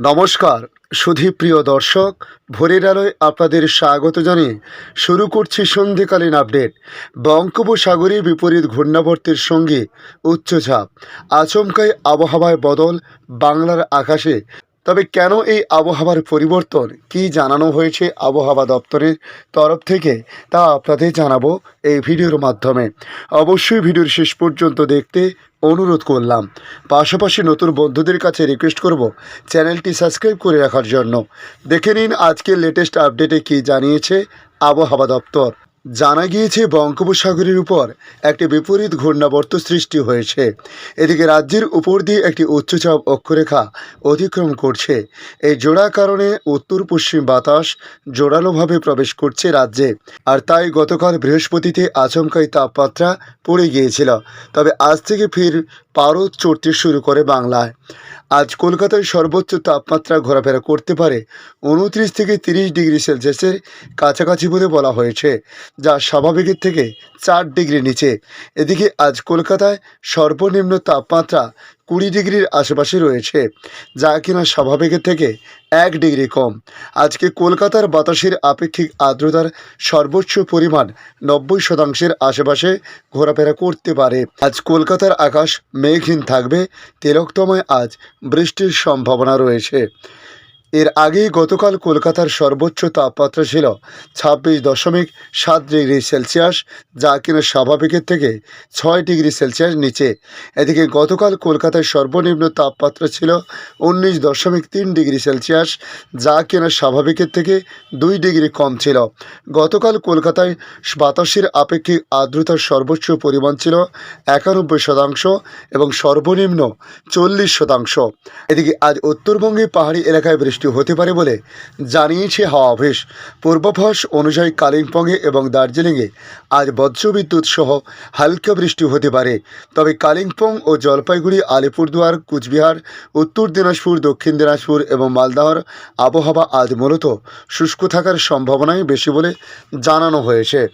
নমস্কার সুধীপ্রিয় দর্শক, ভোরের আলোয় আপনাদের স্বাগত জানিয়ে শুরু করছি সন্ধ্যেকালীন আপডেট। বঙ্গোপসাগরে বিপরীত ঘূর্ণাবর্তের সঙ্গে উচ্চচাপ আচমকায় আবহাওয়ায় বদল বাংলার আকাশে তবে কেন এই আবহাওয়ার পরিবর্তন? কি জানানো হয়েছে আবহাওয়া দপ্তরের তরফ থেকে? তা আপনাদের জানাব এই ভিডিওর মাধ্যমে। অবশ্যই ভিডিওর শেষ পর্যন্ত দেখতে অনুরোধ করলাম। পাশাপাশি নতুন বন্ধুদের কাছে রিকোয়েস্ট করব চ্যানেলটি সাবস্ক্রাইব করে রাখার জন্য। দেখে নিন আজকের লেটেস্ট আপডেটে কি জানিয়েছে আবহাওয়া দপ্তর। জানা গিয়েছে, বঙ্গোপসাগরের উপর একটি বিপরীত ঘূর্ণাবর্ত সৃষ্টি হয়েছে। এদিকে রাজ্যের উপর দিয়ে একটি উচ্চচাপ অক্ষরেখা অতিক্রম করছে। এই জোড়া কারণে উত্তর পশ্চিম বাতাস জোরালোভাবে প্রবেশ করছে রাজ্যে। আর তাই গতকাল বৃহস্পতিতে আচমকাই তাপমাত্রা পড়ে গিয়েছিল। তবে আজ থেকে ফির পারদ চড়তে শুরু করে বাংলায়। আজ কলকাতায় সর্বোচ্চ তাপমাত্রা ঘোরাফেরা করতে পারে উনত্রিশ থেকে তিরিশ ডিগ্রি সেলসিয়াসের কাছাকাছি বলে বলা হয়েছে। যা স্বাভাবিকের থেকে চার ডিগ্রি নিচে। এদিকে আজ কলকাতায় সর্বনিম্ন তাপমাত্রা কুড়ি ডিগ্রির আশেপাশে রয়েছে, যা কিনা স্বাভাবিকের থেকে এক ডিগ্রি কম। আজকে কলকাতার বাতাসের আপেক্ষিক আর্দ্রতার সর্বোচ্চ পরিমাণ নব্বই শতাংশের আশেপাশে ঘোরাফেরা করতে পারে। আজ কলকাতার আকাশ মেঘহীন থাকবে, তেলকতমায় আজ বৃষ্টির সম্ভাবনা রয়েছে। এর আগেই গতকাল কলকাতার সর্বোচ্চ তাপমাত্রা ছিল ছাব্বিশ দশমিক সাত ডিগ্রি সেলসিয়াস, যা কিনা স্বাভাবিকের থেকে ছয় ডিগ্রি সেলসিয়াস নিচে। এদিকে গতকাল কলকাতায় সর্বনিম্ন তাপমাত্রা ছিল উনিশ দশমিক তিন ডিগ্রি সেলসিয়াস, যা কিনা স্বাভাবিকের থেকে দুই ডিগ্রি কম ছিল। গতকাল কলকাতায় বাতাসের আপেক্ষিক আর্দ্রতার সর্বোচ্চ পরিমাণ ছিল একানব্বই শতাংশ এবং সর্বনিম্ন চল্লিশ শতাংশ। এদিকে আজ উত্তরবঙ্গে পাহাড়ি এলাকায় বৃষ্টি হতে পারে বলে জানিয়েছে হাওয়া অফিস। পূর্বাভাস অনুযায়ী কালিম্পংয়ে এবং দার্জিলিংয়ে আজ বজ্রবিদ্যুৎ সহ হালকা বৃষ্টি হতে পারে। তবে কালিম্পং ও জলপাইগুড়ি, আলিপুরদুয়ার, কুচবিহার, উত্তর দিনাজপুর, দক্ষিণ দিনাজপুর এবং মালদাহর আবহাওয়া আজ মূলত শুষ্ক থাকার সম্ভাবনাই বেশি বলে জানানো হয়েছে।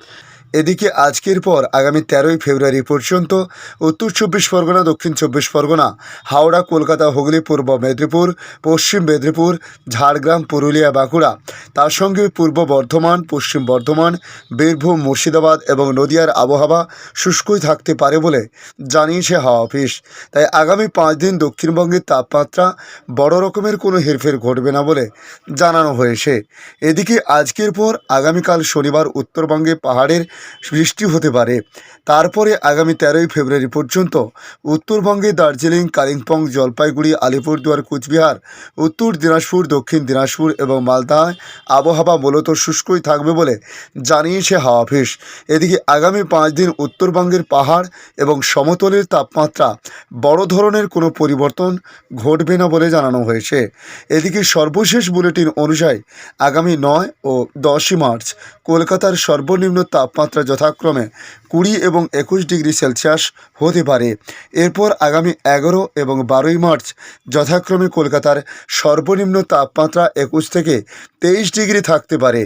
এদিকে আজকের পর আগামী তেরোই ফেব্রুয়ারি পর্যন্ত উত্তর চব্বিশ পরগনা, দক্ষিণ চব্বিশ পরগনা, হাওড়া, কলকাতা, হুগলি, পূর্ব মেদিনীপুর, পশ্চিম মেদিনীপুর, ঝাড়গ্রাম, পুরুলিয়া, বাঁকুড়া, তার সঙ্গে পূর্ব বর্ধমান, পশ্চিম বর্ধমান, বীরভূম, মুর্শিদাবাদ এবং নদিয়ার আবহাওয়া শুষ্কই থাকতে পারে বলে জানিয়েছে হাওয়া অফিস। তাই আগামী পাঁচ দিন দক্ষিণবঙ্গের তাপমাত্রা বড় রকমের কোনো হেরফের ঘটবে না বলে জানানো হয়েছে। এদিকে আজকের পর আগামীকাল শনিবার উত্তরবঙ্গে পাহাড়ের বৃষ্টি হতে পারে। তারপরে আগামী তেরোই ফেব্রুয়ারি পর্যন্ত উত্তরবঙ্গে দার্জিলিং, কালিম্পং, জলপাইগুড়ি, আলিপুরদুয়ার, কুচবিহার, উত্তর দিনাজপুর, দক্ষিণ দিনাজপুর এবং মালদায় আবহাওয়া মূলত শুষ্কই থাকবে বলে জানিয়েছে হাওয়া অফিস। এদিকে আগামী পাঁচ দিন উত্তরবঙ্গের পাহাড় এবং সমতলের তাপমাত্রা বড় ধরনের কোনো পরিবর্তন ঘটবে না বলে জানানো হয়েছে। এদিকে সর্বশেষ বুলেটিন অনুযায়ী আগামী নয় ও দশই মার্চ কলকাতার সর্বনিম্ন তাপমাত্রা যথাক্রমে কুড়ি এবং একুশ ডিগ্রি সেলসিয়াস হতে পারে। এরপর আগামী এগারো এবং বারোই মার্চ যথাক্রমে কলকাতার সর্বনিম্ন তাপমাত্রা একুশ থেকে তেইশ ডিগ্রি থাকতে পারে।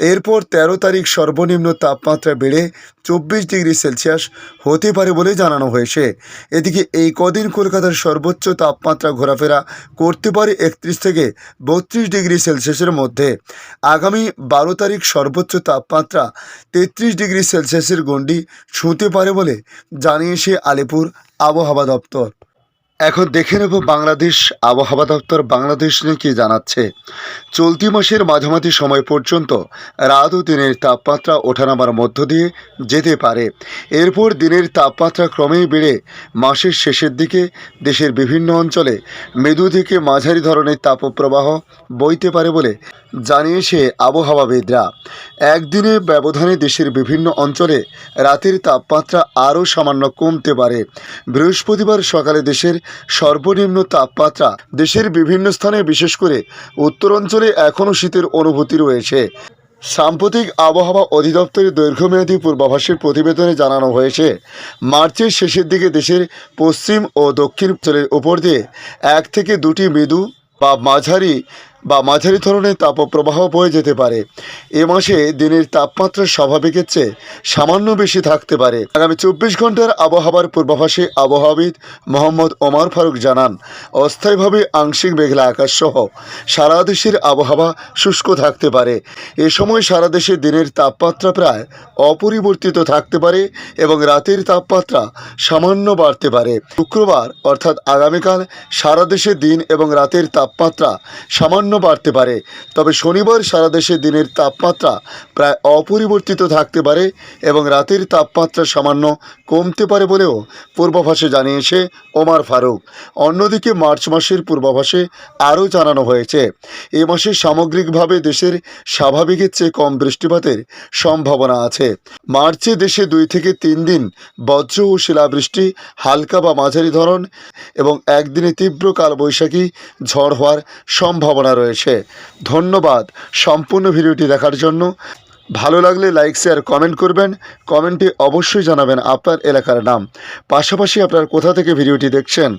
এরপর তেরো তারিখ সর্বনিম্ন তাপমাত্রা বেড়ে চব্বিশ ডিগ্রি সেলসিয়াস হতে পারে বলে জানানো হয়েছে। এদিকে এই কদিন কলকাতার সর্বোচ্চ তাপমাত্রা ঘোরাফেরা করতে পারে একত্রিশ থেকে বত্রিশ ডিগ্রি সেলসিয়াসের মধ্যে। আগামী বারো তারিখ সর্বোচ্চ তাপমাত্রা তেত্রিশ ডিগ্রি সেলসিয়াসের গণ্ডি ছুঁতে পারে বলে জানিয়েছে আলিপুর আবহাওয়া দপ্তর। এখন দেখে নেব বাংলাদেশ আবহাওয়া দপ্তর বাংলাদেশ নিয়ে কী জানাচ্ছে। চলতি মাসের মাঝামাঝি সময় পর্যন্ত রাত ও দিনের তাপমাত্রা ওঠানামার মধ্য দিয়ে যেতে পারে। এরপর দিনের তাপমাত্রা ক্রমেই বেড়ে মাসের শেষের দিকে দেশের বিভিন্ন অঞ্চলে মৃদু থেকে মাঝারি ধরনের তাপপ্রবাহ বইতে পারে বলে জানিয়েছে আবহাওয়াবিদরা। একদিনে ব্যবধানে দেশের বিভিন্ন অঞ্চলে রাতের তাপমাত্রা আরও সামান্য কমতে পারে। বৃহস্পতিবার সকালে দেশের সর্বনিম্ন তাপমাত্রা দেশের বিভিন্ন স্থানে, বিশেষ করে উত্তরাঞ্চলে এখনও শীতের অনুভূতি রয়েছে। সাম্প্রতিক আবহাওয়া অধিদপ্তরের দৈর্ঘ্যমেয়াদী পূর্বাভাসের প্রতিবেদনে জানানো হয়েছে, মার্চের শেষের দিকে দেশের পশ্চিম ও দক্ষিণ অঞ্চলের উপর দিয়ে এক থেকে দুটি মৃদু বা মাঝারি বা মাঝারি ধরনের তাপপ্রবাহ বয়ে যেতে পারে। এ মাসে দিনের তাপমাত্রা স্বাভাবিকের চেয়ে সামান্য বেশি থাকতে পারে। আগামী চব্বিশ ঘণ্টার আবহাওয়ার পূর্বাভাসে আবহাওয়াবিদ মোহাম্মদ ওমর ফারুক জানান, অস্থায়ীভাবে আংশিক মেঘলা আকাশ সহ সারা দেশের আবহাওয়া শুষ্ক থাকতে পারে। এ সময় সারা দেশে দিনের তাপমাত্রা প্রায় অপরিবর্তিত থাকতে পারে এবং রাতের তাপমাত্রা সামান্য বাড়তে পারে। শুক্রবার, অর্থাৎ আগামীকাল, সারা দেশে দিন এবং রাতের তাপমাত্রা সামান্য বাড়তে পারে। তবে শনিবার সারা দেশে দিনের তাপমাত্রা প্রায় অপরিবর্তিত থাকতে পারে এবং রাতের তাপমাত্রা সামান্য কমতে পারে বলেও পূর্বাভাসে জানিয়েছে ওমার ফারুক। অন্যদিকে মার্চ মাসের পূর্বাভাসে আরও জানানো হয়েছে, এ মাসে সামগ্রিকভাবে দেশের স্বাভাবিকের চেয়ে কম বৃষ্টিপাতের সম্ভাবনা আছে। মার্চে দেশে দুই থেকে তিন দিন বজ্র ও শিলাবৃষ্টি, হালকা বা মাঝারি ধরন এবং একদিনে তীব্র কালবৈশাখী ঝড় হওয়ার সম্ভাবনা রয়েছে। ধন্যবাদ সম্পূর্ণ ভিডিওটি দেখার জন্য। ভালো লাগলে লাইক শেয়ার কমেন্ট করবেন। কমেন্টে অবশ্যই জানাবেন আপনার এলাকার নাম। পাশাপাশি আপনার কোথা থেকে ভিডিওটি দেখছেন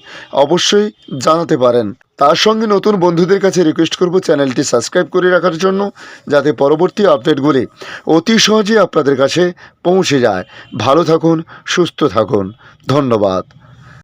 অবশ্যই জানাতে পারেন। তার সঙ্গে নতুন বন্ধুদের কাছে রিকোয়েস্ট করব চ্যানেলটি সাবস্ক্রাইব করে রাখার জন্য, যাতে পরবর্তী আপডেটগুলি অতি সহজে আপনাদের কাছে পৌঁছে যায়। ভালো থাকুন, সুস্থ থাকুন। ধন্যবাদ।